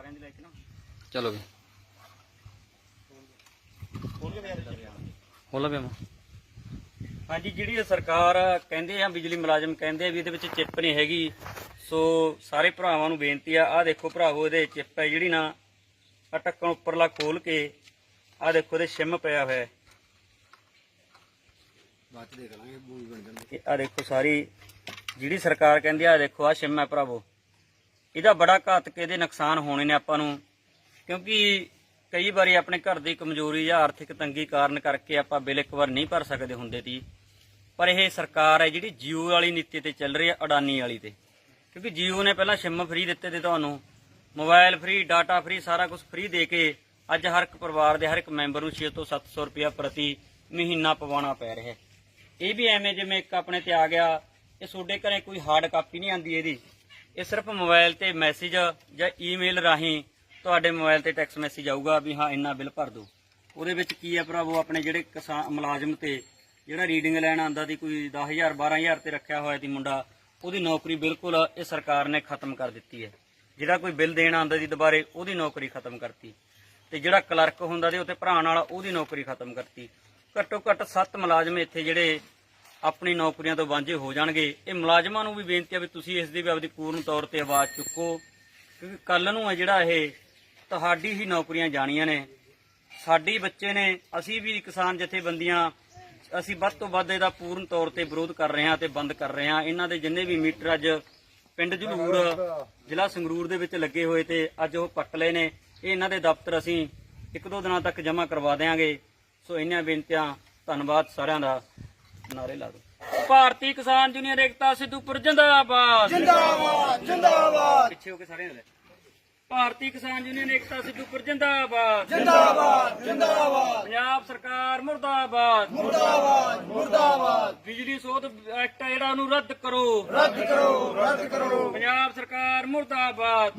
ਸਾਰਿਆਂ ਦੀ ਲੈ ਕੇ ਨਾ। ਚਲੋ ਵੀ। ਹੋਲਾ ਵੀ ਅਮਾ ਹਾਂਜੀ ਜਿਹੜੀ ਇਹ ਸਰਕਾਰ ਕਹਿੰਦੇ ਆ ਬਿਜਲੀ ਮੁਲਾਜ਼ਮ ਕਹਿੰਦੇ ਆ ਵੀ ਇਹਦੇ ਵਿੱਚ ਚਿੱਪ ਨਹੀਂ ਹੈਗੀ। ਸੋ ਸਾਰੇ ਭਰਾਵਾਂ ਨੂੰ ਬੇਨਤੀ ਆ ਆਹ ਦੇਖੋ ਭਰਾਵੋ ਇਹਦੇ ਚਿੱਪ ਹੈ ਜਿਹੜੀ ਨਾ ਆ ਟੱਕਣ ਉੱਪਰਲਾ ਖੋਲ ਕੇ ਆਹ ਦੇਖੋ ਇਹਦੇ ਸਿਮ ਪਿਆ ਹੋਇਆ ਬਾਅਦ ਦੇਖ ਲਾਂਗੇ ਬੂਈ ਬਣ ਜਾਂਦੇ ਆ ਦੇਖੋ ਸਾਰੀ ਜਿਹੜੀ ਸਰਕਾਰ ਕਹਿੰਦੀ ਆ ਆਹ ਦੇਖੋ ਆ ਸਿਮ ਹੈ ਭਰਾਵੋ। ਇਹਦਾ ਬੜਾ ਘਾਤਕ ਇਹਦੇ ਨੁਕਸਾਨ ਹੋਣੇ ਨੇ ਆਪਾਂ ਨੂੰ। ਕਿਉਂਕਿ ਕਈ ਵਾਰੀ ਆਪਣੇ ਘਰ ਦੀ ਕਮਜ਼ੋਰੀ ਜਾਂ ਆਰਥਿਕ ਤੰਗੀ ਕਾਰਨ ਕਰਕੇ ਆਪਾਂ ਬਿੱਲ ਇੱਕ ਵਾਰ ਨਹੀਂ ਭਰ ਸਕਦੇ ਹੁੰਦੇ ਸੀ ਪਰ ਇਹ ਸਰਕਾਰ ਹੈ ਜਿਹੜੀ ਜੀਓ ਵਾਲੀ ਨੀਤੀ ਤੇ ਚੱਲ ਰਹੀ ਹੈ, ਅਡਾਨੀ ਵਾਲੀ ਤੇ। ਕਿਉਂਕਿ ਜੀਓ ਨੇ ਪਹਿਲਾਂ ਸਿਮ ਫ੍ਰੀ ਦਿੱਤੇ ਤੇ ਤੁਹਾਨੂੰ। ਮੋਬਾਈਲ ਫ੍ਰੀ ਡਾਟਾ ਫ੍ਰੀ ਸਾਰਾ ਕੁਝ ਫ੍ਰੀ ਦੇ ਕੇ ਅੱਜ ਹਰ ਇੱਕ ਪਰਿਵਾਰ ਦੇ ਹਰ ਇੱਕ ਮੈਂਬਰ ਨੂੰ 6 ਤੋਂ 700 ਰੁਪਇਆ ਪ੍ਰਤੀ ਮਹੀਨਾ ਪਵਾਉਣਾ ਪੈ ਰਿਹਾ ਇਹ ਵੀ ਐਵੇਂ ਜਿਵੇਂ ਇੱਕ ਆਪਣੇ ਤੇ ਆ ਗਿਆ। ਇਹ ਤੁਹਾਡੇ ਘਰੇ ਕੋਈ ਹਾਰਡ ਕਾਪੀ ਨਹੀਂ ਆਂਦੀ ਇਹਦੀ। ਇਹ ਸਿਰਫ ਮੋਬਾਈਲ ਤੇ ਮੈਸੇਜ ਜਾਂ ਈਮੇਲ ਰਾਹੀਂ ਤੁਹਾਡੇ ਮੋਬਾਈਲ ਤੇ ਟੈਕਸਟ ਮੈਸੇਜ ਆਊਗਾ ਵੀ ਹਾਂ, ਇੰਨਾ ਬਿੱਲ ਭਰ ਦਿਓ। ਉਹਦੇ ਵਿੱਚ ਕੀ ਹੈ ਭਰਾਵੋ, ਆਪਣੇ ਜਿਹੜੇ ਕਿਸਾਨ ਮੁਲਾਜ਼ਮ ਤੇ ਜਿਹੜਾ ਰੀਡਿੰਗ ਲੈਣ ਆਂਦਾ ਦੀ ਕੋਈ 10000 12000 ਤੇ ਰੱਖਿਆ ਹੋਇਆ ਸੀ ਮੁੰਡਾ, ਉਹਦੀ ਨੌਕਰੀ ਬਿਲਕੁਲ ਇਹ ਸਰਕਾਰ ਨੇ ਖਤਮ ਕਰ ਦਿੱਤੀ ਹੈ। ਜਿਹੜਾ ਕੋਈ ਬਿੱਲ ਦੇਣ ਆਂਦਾ ਦੀ ਦੁਬਾਰੇ, ਉਹਦੀ ਨੌਕਰੀ ਖਤਮ ਕਰਤੀ। ਤੇ ਜਿਹੜਾ ਕਲਰਕ ਹੁੰਦਾ ਤੇ ਉੱਤੇ ਭਰਾਣ ਵਾਲਾ ਉਹਦੀ ਨੌਕਰੀ ਖਤਮ ਕਰਤੀ। ਘੱਟੋ ਘੱਟ 7 ਮੁਲਾਜ਼ਮ ਇੱਥੇ ਜਿਹੜੇ ਆਪਣੀ ਨੌਕਰੀਆਂ ਤੋਂ ਵਾਂਝੇ ਹੋ ਜਾਣਗੇ। ਇਹ ਮੁਲਾਜ਼ਮਾਂ ਨੂੰ ਵੀ ਬੇਨਤੀ ਆ ਵੀ ਤੁਸੀਂ ਇਸ ਦੀ ਵੀ ਆਪਦੀ ਪੂਰਨ ਤੌਰ ਤੇ ਆਵਾਜ਼ ਚੁੱਕੋ। ਕਿਉਂਕਿ ਕੱਲ ਨੂੰ ਹੈ ਜਿਹੜਾ ਇਹ ਤੁਹਾਡੀ ਹੀ ਨੌਕਰੀਆਂ ਜਾਣੀਆਂ ਨੇ। ਸਾਡੀ ਬੱਚੇ ਨੇ, ਅਸੀਂ ਵੀ ਕਿਸਾਨ ਜਥੇਬੰਦੀਆਂ, ਅਸੀਂ ਵੱਧ ਤੋਂ ਵੱਧ ਇਹਦਾ ਪੂਰਨ ਤੌਰ ਤੇ ਵਿਰੋਧ ਕਰ ਰਹੇ ਹਾਂ ਤੇ ਬੰਦ ਕਰ ਰਹੇ ਹਾਂ। ਇਹਨਾਂ ਦੇ ਜਿੰਨੇ ਵੀ ਮੀਟਰ ਅੱਜ ਪਿੰਡ ਜਲੂਰ, ਜ਼ਿਲ੍ਹਾ ਸੰਗਰੂਰ ਦੇ ਵਿੱਚ ਲੱਗੇ ਹੋਏ ਤੇ ਅੱਜ ਉਹ ਪੱਟ ਲਏ ਨੇ। ਇਹ ਇਹਨਾਂ ਦੇ ਦਫ਼ਤਰ ਅਸੀਂ ਇੱਕ ਦੋ ਦਿਨਾਂ ਤੱਕ ਜਮ੍ਹਾਂ ਕਰਵਾ ਦੇਵਾਂਗੇ ਸੋ ਇਹਨਾਂ ਬੇਨਤੀਆਂ, ਧੰਨਵਾਦ ਸਾਰਿਆਂ ਦਾ। ਨਾਰੇ ਲਾ ਦਿਓ। ਭਾਰਤੀ ਕਿਸਾਨ ਯੂਨੀਅਨ ਏਕਤਾ ਸਿੱਧੂਪੁਰ ਜਿੰਦਾਬਾਦ। ਜਿੰਦਾਬਾਦ ਜਿੰਦਾਬਾਦ। ਪਿੱਛੇ ਹੋ ਕੇ ਸਾਰੇ ਲੈ ਭਾਰਤੀ ਕਿਸਾਨ ਯੂਨੀਅਨ ਏਕਤਾ ਸਿੱਧੂਪੁਰ ਜਿੰਦਾਬਾਦ। ਜਿੰਦਾਬਾਦ ਜਿੰਦਾਬਾਦ। ਪੰਜਾਬ ਸਰਕਾਰ ਮੁਰਦਾਬਾਦ। ਮੁਰਦਾਬਾਦ ਮੁਰਦਾਬਾਦ। ਬਿਜਲੀ ਸੋਧ ਐਕਟ ਆ ਜਿਹੜਾ ਉਹਨੂੰ ਰੱਦ ਕਰੋ। ਰੱਦ ਕਰੋ ਰੱਦ ਕਰੋ। ਪੰਜਾਬ ਸਰਕਾਰ ਮੁਰਦਾਬਾਦ।